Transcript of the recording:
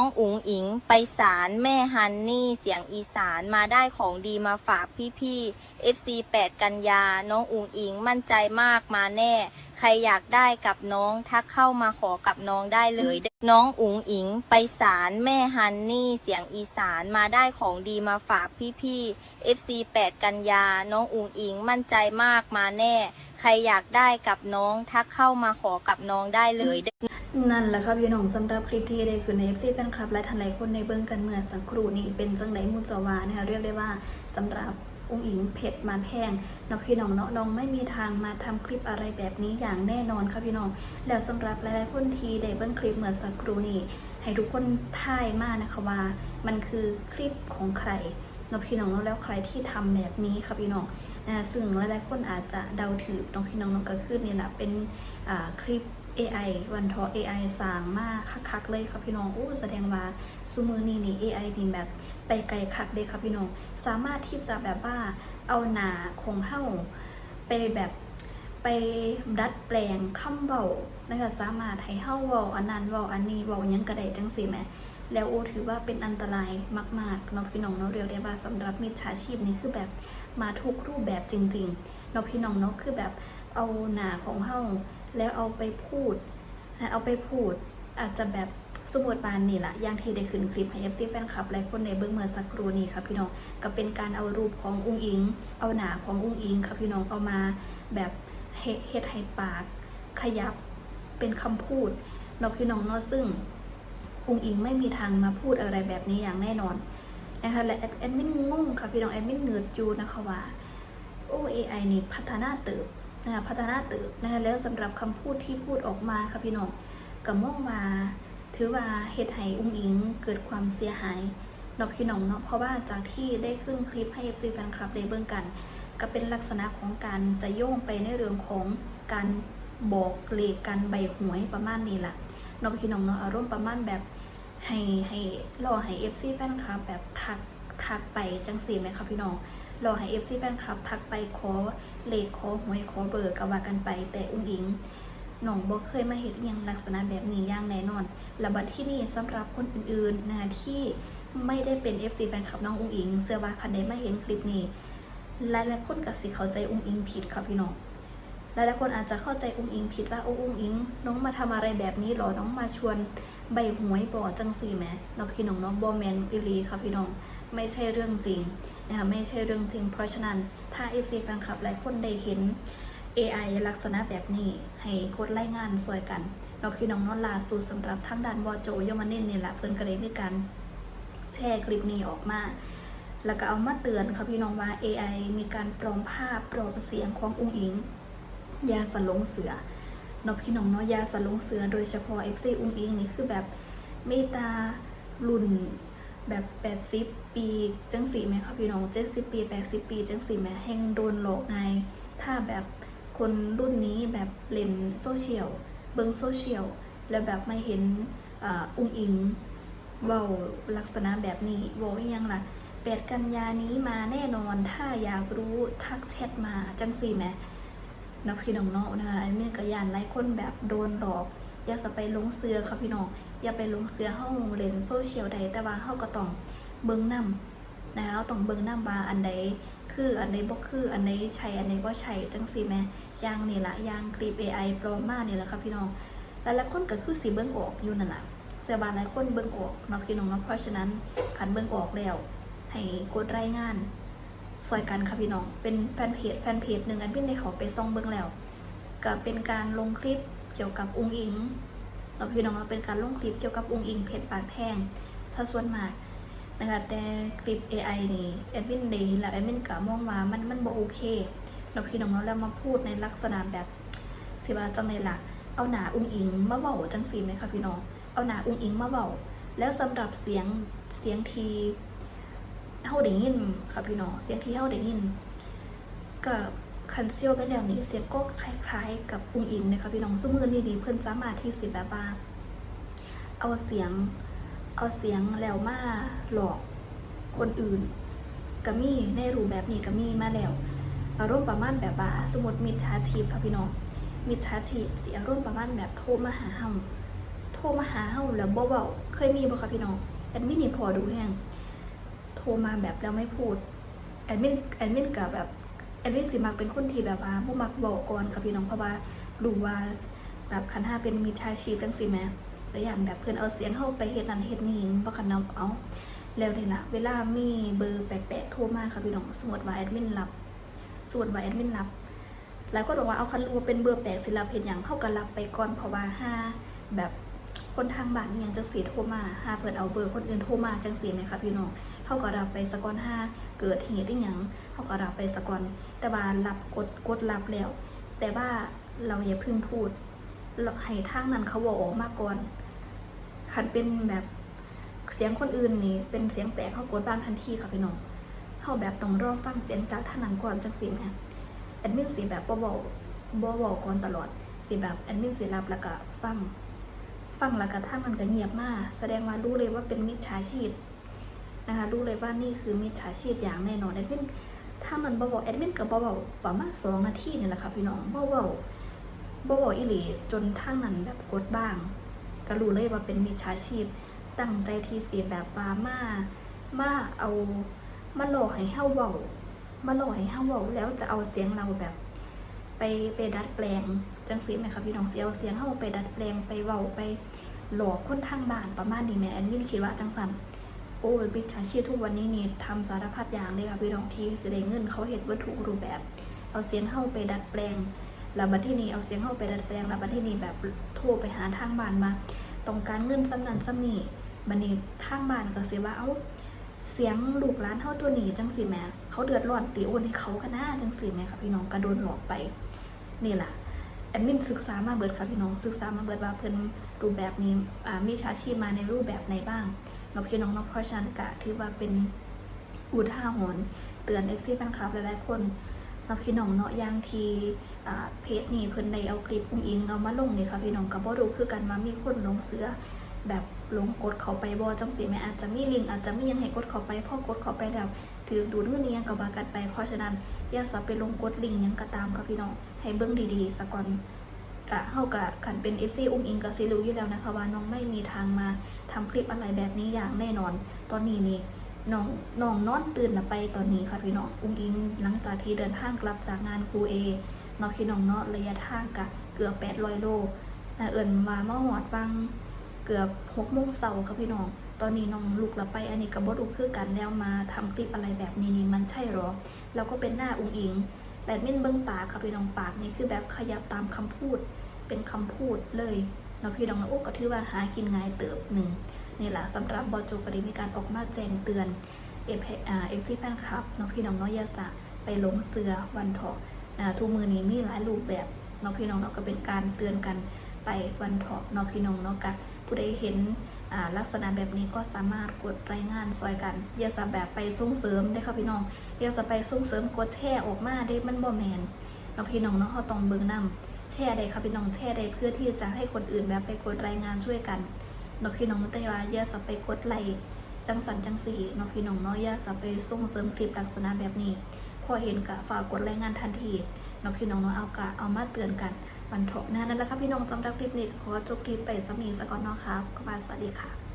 น้องอุ๋งอิงไปศาลแม่ฮันนี่เสียงอีสานมาได้ของดีมาฝากพี่ๆ FC 8 กันยา น้องอุ๋งอิงมั่นใจมากมาแน่ ใครอยากได้กับน้องทักเข้ามาขอกับน้องได้เลย น้องอุ๋งอิงไปศาลแม่ฮันนี่เสียงอีสานมาได้ของดีมาฝากพี่ๆ FC 8 กันยา น้องอุ๋งอิงมั่นใจมากมาแน่ ใครอยากได้กับน้องทักเข้ามาขอกับน้องได้เลย นั่นแหละครับพี่น้องสำหรับคลิปที่ได้คือใน FC แฟนคลับและทันหลายคนในเบื้องกันเมื่อสักครู่นี้เป็นจังไดมุจาวานะคะเรียกได้ว่าสำหรับองค์อิงเผ็ดมาแพงเนาพี่น้องเนาะน้องไม่มีทางมาทำคลิปอะไรแบบนี้อย่างแน่นอนค่ะพี่น้อง แล้วสำหรับหลายๆคนที่ได้เบื้องคลิปเมื่อสักครู่นี้ให้ทุกคนท่ายมากนะคะว่า มันคือคลิปของใครเนาพี่น้องแล้วใครที่ทำแบบนี้ค่ะพี่น้อง ซึ่งหลายๆคนอาจจะเดาถือเนาะพี่น้องเนาะก็คือนี่แหละเป็นคลิป AI วันทอ AI สร้างมากคักๆเลยครับพี่น้องโอ้แสดงว่าซูมือนี่นี่ AI นี่แบบไปไกลคักเลยครับพี่น้อง สามารถที่จะแบบว่าเอาหนาของเฮ้าไปแบบไปดัดแปลงคำเบานะคะสามารถให้เฮ้าเว้าอันนั้นเว้าอันนี้เว้ายังกระไดจังสิแหม แล้วโอถือว่าเป็นอันตรายมากๆเนาะพี่น้องเนาะเรียกได้ว่าสำหรับมิจฉาชีพนี่คือแบบมาทุกรูปแบบจริงๆเนาะพี่น้องเนาะคือแบบเอาหนาของเฮ้าแล้วเอาไปพูดเอาไปพูดอาจจะแบบสมมติบานนี่แหละอย่างที่ได้ขึ้นคลิปให้ FC แฟนคลับหลายคนในเบื้องเมื่อสักครู่นี้ครับพี่น้องก็เป็นการเอารูปของอุ้งอิง เอาหนาของอุ้งอิงครับพี่น้องเอามาแบบเฮ็ดให้ปากขยับเป็นคำพูดเนาะพี่น้องเนาะซึ่ง อุงอิงไม่มีทางมาพูดอะไรแบบนี้อย่างแน่นอนนะคะและแอดมินงงค่ะพี่น้องแอดมินเงิดอยู่นะคะว่าโอ้ AI นี่พัฒนาเติบนะคะพัฒนาเติบนะคะแล้วสำหรับคำพูดที่พูดออกมาค่ะพี่น้องกับมองมาถือว่าเหตุให้อุงอิงเกิดความเสียหายนาะพี่น้องเนาะเพราะว่าจากที่ได้ขึ้นคลิปให้ FC แฟนคลับได้เบิ่งกัน ก็เป็นลักษณะของการจะโยงไปในเรื่องของการบอกเลขการใบหวยประมาณนี้แหละนาะพี่น้องเนาะอารมณ์ประมาณแบบ ให้ให้รอให้ FC แฟนคลับแบบทักทักไปจังสีไหมคะพี่น้องรอให้ FC แฟนคลับทักไปขอเลขขอหวยขอเบอร์ก็ว่ากันไป แต่อุ้งอิงน้องบ่เคยมาเห็นอย่างลักษณะแบบนี้อย่างแน่นอนและบัดที่นี่สำหรับคนอื่นๆนะที่ไม่ได้เป็น FC แฟนคลับน้องอุ้งอิง เสื้อว่าคันใดมาเห็นคลิปนี้หลายๆคนก็สิเข้าใจอุ้งอิงผิดค่ะพี่น้อง หลายๆคนอาจจะเข้าใจอุ้งอิงผิดว่าโอ้อุ้งอิง น้องมาทำอะไรแบบนี้หรอน้องมาชวนใบหวยบ่อจังสี่แหมเนาพี่น้องเนาะบ่แมนอีหลีค่ะพี่น้องไม่ใช่เรื่องจริงนะคะไม่ใช่เรื่องจริง เพราะฉะนั้นถ้า FC แฟนคลับหลายคนได้เห็น AI ลักษณะแบบนี้ ให้กดไล่งานสวยกัน เราพี่น้องนอนลาสู่สำหรับทั้งดันวอโจยมาเน้นนี่แหละเพื่อนก็เลยมีการแชร์คลิปนี้ออกมา แล้วก็เอามาเตือนค่ะพี่น้องว่า AI มีการปลอมภาพปลอมเสียงขององค์อิง ยาสลงเสือเนาะพี่น้องเนาะยาสลงเสือโดยเฉพาะ FC อุ้งอิงนี่คือแบบเมตารุ่นแบบแปดสิบปีจังสีไหมคะพี่น้องเจ็ดสิบปีแปดสิบปีจังสีไหมแห่งโดนหลอกไงถ้าแบบคนรุ่นนี้แบบเล่นโซเชียลเบิงโซเชียลแล้วแบบไม่เห็นอ่าอุ้งอิงเว้าลักษณะแบบนี้เว่าอหยังล่ะแปดกันยานี้มาแน่นอนถ้าอยากรู้ทักแชทมาจังสีไหม นะพี่น้องเนาะนะคะไอ้เมื่อกระยานหลายคนแบบโดนหลอกอย่าสไปลงเสือค่ะพี่น้องอย่าไปลงเสือเข้าเล่นโซเชียลใดแต่ว่าเข้าก็ต้องเบิ้งนำนะคะต้องเบิ้งนำว่าอันใดคืออันใดบ่คืออันใดใช่อันใดบ่ใช่จังซี่แม่ย่างนี่ละย่างคลิป AI ปลอมมานี่แหละค่ะพี่น้องหลายๆคนก็คือสิเบิ้งออกอยู่นั่นละแต่บางหลายคนเบิ้งออกเนาะพี่น้องเนาะเพราะฉะนั้นคันเบิ้งออกแล้วให้กดรายงาน ซอยกันค่ะพี่น้อง เป็นแฟนเพจแฟนเพจหนึ่งอันพี่ในเขาไปซ่องเบิ้งแล้วก็เป็นการลงคลิปเกี่ยวกับองค์อิงเราพี่น้องเราเป็นการลงคลิปเกี่ยวกับองค์อิงเพชรปากแพงถ้าส่วนมากนะคะแต่คลิป AI นี่แอดมินเดย์และแอดมินกะมองว่ามันมันบ่โอเคเราพี่น้องเราแล้วมาพูดในลักษณะแบบสิว่าจังในหลักเอาหนาองค์อิงมาเว้าจังสีไหมคะพี่น้องเอาหนาองค์อิงมาเว้าแล้วสำหรับเสียงเสียงที เฮาได้ยินค่ะพี่น้องเสียงที่เฮาได้ยินก็คันเซียวไปแล้วนี่เสียงก็คล้ายๆ กับอุ้งอิงนะคะพี่น้องซุ้มือนี่ดีเพิ่นสามารถที่สิแบบว่าเอาเสียงเอาเสียงแล้วมาหลอกคนอื่นก็มีในรูปแบบนี้ก็มีมาแล้วอารมณ์ประมาณแบบว่าสมมติมิจฉาชีพค่ะพี่น้องมิจฉาชีพสิอารมณ์ประมาณแบบโทรมาหาเฮาโทรมาหาเฮาแล้วบ่เว้าเคยมีบ่คะพี่น้องแอดมินนี่พอดูแฮง โทรมาแบบแล้วไม่พูดแอดมินแอดมินก็แบบแอดมินสิมักเป็นคนที่แบบว่าบ่มักบอกก่อนค่ะพี่น้องเพราะว่ารู้ว่าแบบคันถ้าเป็นมิจฉาชีพจังซี่แหมแล้วอย่างแบบเพิ่อนเอาเสียงเฮาไปเฮ็ดนั่นเฮ็ดนี่บ่คันเอาเอาแล้วนี่นะเวลามีเบอร์แปลกๆโทรมาค่ะพี่น้องสมมติว่าแอดมินรับสมมติว่าแอดมินรับหลายคนบอกว่าเอาคันรู้ว่าเป็นเบอร์แปลกสิรับเห็นอย่างเข้ากันรับไปก่อนเพราะว่าห้าแบบ คนทางบ้านอิหยังจังสีโทรมาห้าเปิดเอาเบอร์คนอื่นโทรมาจังสีไหมคะพี่น้องเท่ากับรับไปสกอนห้าเกิดเหตุอีหยังเท่ากับรับไปสกอนแต่ว่ารับกดกดรับแล้ว แต่ว่าเราอย่าพึ่งพูดให้ทางนั้นเขาบอกออกมาก่อนคันเป็นแบบเสียงคนอื่นนี่เป็นเสียงแปลกเขากดบ้างทันทีค่ะพี่น้องเขาแบบต้องรอฟังเสียงจากท่านนั้นก่อนจังสิแม่แอดมินสีแบบบ่เบาบ่เบาก่อนตลอดสีแบบแอดมินสีรับแล้วก็ฟัง ฟังแล้วก็ท่ามันก็เงียบมาก แสดงว่ารู้เลยว่าเป็นมิจฉาชีพนะคะรู้เลยว่านี่คือมิจฉาชีพอย่างแน่นอนแอดมินถ้ามันบ่เบาแอดมินก็บ่เบาประมาณสองนาทีนี่แหละค่ะพี่น้องบ่เบาบ่เบาอีหลีจนท่างนั้นแบบกดบ้าง ก็รู้เลยว่าเป็นมิจฉาชีพ ตั้งใจที่สียแบบว่ามามาเอามาหลอกให้เฮาเว้ามาหลอกให้เฮาเว้าแล้วจะเอาเสียงเราแบบ ไปไปดัดแปลง จังสีไหมคะพี่น้องเสียเอาเสียงเฮาไปดัดแปลงไปเว้าไปหลอกคนทางบ้านประมาณนี้แม่แอนมินคิดว่าจังสันโอ้ยบิชาชีพทุกวันนี้นี่ทำสารพัดอย่างเลยค่ะพี่น้องที่สิได้เงินเขาเห็นวัตถุรูปแบบ เอาเสียงเฮาไปดัดแปลงแล้วบัดที่นี้เอาเสียงเฮาไปดัดแปลงแล้วบัดที่นี้แบบโทรไปหาทางบ้านมาต้องการเงินซ้ำนันซ้ำนี่บันนี้ทางบ้านก็สิว่าเอ้าเสียงลูกหลานเท่าตัวหนีจังสิแหม่เขาเดือดร้อนตีโอนให้เขากันหน้าจังสิแหม่ค่ะพี่น้องกระโดนหลอกไป นี่แหละ แอดมินศึกษามาเบิดค่ะพี่น้องศึกษามาเบิดว่าเพิ่นรูปแบบนี้มีชาชีพมาในรูปแบบไหนบ้างเนาะพี่น้องเนาะเพราะฉะนั้นกะถือว่าเป็นอุทาหรณ์เตือนเอฟซีแฟนคลับหลายๆคนเนาะพี่น้องเนาะอย่างทีเพจนี้เพิ่นได้เอาคลิปอุ้งอิงเอามาลงนี่ค่ะพี่น้องก็บ่รู้คือกันว่ามีคนลงเสื้อแบบลงกดเขาไปบอจังสีแม่อาจจะมีลิงอาจจะมียังให้กดเขาไปพอกดเขาไปแล้วถือดูดเงินนี้ยังกับบากันไปเพราะฉะนั้นอย่าสับไปลงกดลิงยังก็ตามค่ะพี่น้อง ให้เบิ้งดีๆสะก่อนกะเฮากะขันเป็นเอซี่อุ้งอิงกับซิรู้อยู่แล้วนะคะว่าน้องไม่มีทางมาทำคลิปอะไรแบบนี้อย่างแน่นอน ตอนนี้นี่น้องน้องนอนตื่นไปตอนนี้ค่ะพี่น้องอุ้งอิง หลังจากที่เดินทางกลับจากงานครูเอเนาพี่น้องเนาะระยะทางกะเกือบ800โลน่าเอิญมาเมาหอดฟังเกือบหกโมงเสาร์ค่ะพี่น้อง ตอนนี้น้องลูกละไปอันนี้กับบดลูกคือกันแล้วมาทำคลิปอะไรแบบนี้นี่มันใช่หรอ แล้วก็เป็นหน้าอุ้งอิง แต่มินเบิ้งปากค่ะพี่น้องปากนี่คือแบบขยับตามคำพูดเป็นคำพูดเลยเนาพี่น้องนะโอ้ก็ถือว่าหากินง่ายเติบหนึ่งนี่แหละสำหรับบอโจก็ได้มีการออกมาแจ้งเตือนเอฟเอ็กซี่แฟนคลับเนาะพี่น้องนาะอยยาสะไปหลงเสือวันเถาะอ่าทุกมือนี้มีหลายรูปแบบเนาะพี่น้องเนาะก็เป็นการเตือนกันไปวันเถาะเนพี่น้องเนาะกะผู้ใดเห็น ลักษณะแบบนี้ก็สามารถกดรายงานซอยกันอย่าสแบบไปส่งเสริมได้ค่ะพี่น้องอย่าสไปส่งเสริมกดแชร์ออกมาได้มันบ่แมนเราพี่น้องเนาะเขาต้องเบิ่งนำแชร์ได้ค่ะพี่น้องแชร์ได้เพื่อที่จะให้คนอื่นแบบไปกดรายงานช่วยกันเนาะพี่น้องแต่ว่าอย่าสไปกดไลค์จังสันจังสีเนาะพี่น้องเนาะอย่าสไปส่งเสริมคลิปลักษณะแบบนี้ พอเห็นกะฝากกดรายงานทันทีเนาะพี่น้องเนาะเอากะเอามาเตือนกัน วันเถาะนะนั่นแหละครับพี่น้องสำหรับคลิปนี้ขอจบคลิปไปสมีสกอนเนาะครับขอบคุณสวัสดีค่ะ